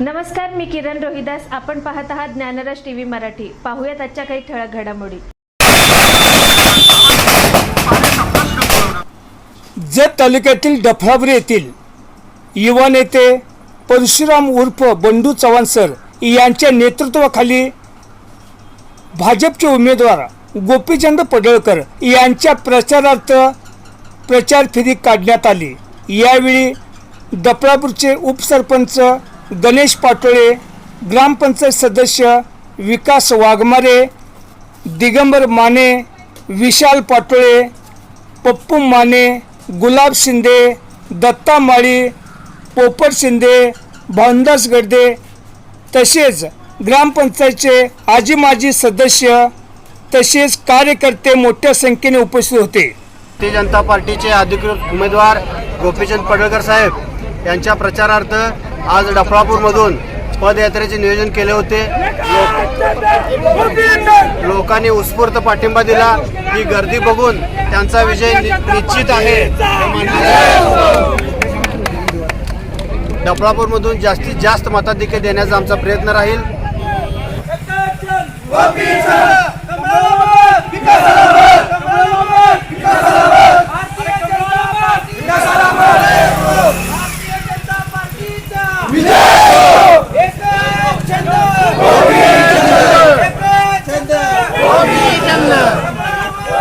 नमस्कार मी किरण रोहिदास. आपण पाहत आहात ज्ञानराज टीव्ही मराठी. पाहूयात आजच्या काही ठळक घडामोडी. जत तालुक्यातील डफळाबरी येथील युवा नेते परशुराम उर्फ बंडू चव्हाण सर यांच्या नेतृत्वाखाली भाजपचे उमेदवार गोपीचंद पडळकर यांच्या प्रचारार्थ प्रचार फेरी काढण्यात आली. यावेळी दफळापूरचे उपसरपंच गणेश पाटोळे ग्रामपंचायत सदस्य विकास वाघमारे दिगंबर माने विशाल पाटोळे पप्पू माने गुलाब शिंदे दत्ता माळी पोपट शिंदे भावनदास गडदे तसेच ग्रामपंचायतचे आजी माजी सदस्य तसेच कार्यकर्ते मोठ्या संख्येने उपस्थित होते. भारतीय जनता पार्टीचे अधिकृत उमेदवार गोपीचंद पडळकर साहेब यांच्या प्रचारार्थ आज डफळापूरमधून पदयात्रेचे नियोजन केले होते. लोक- लोकांनी उत्स्फूर्त पाठिंबा दिला. ही गर्दी बघून त्यांचा विजय नि- निश्चित आहे. डफळापूरमधून जास्तीत जास्त मताधिक्य देण्याचा आमचा प्रयत्न राहील.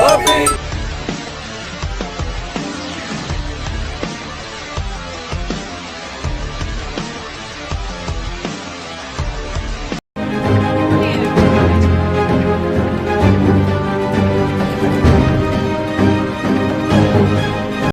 Open!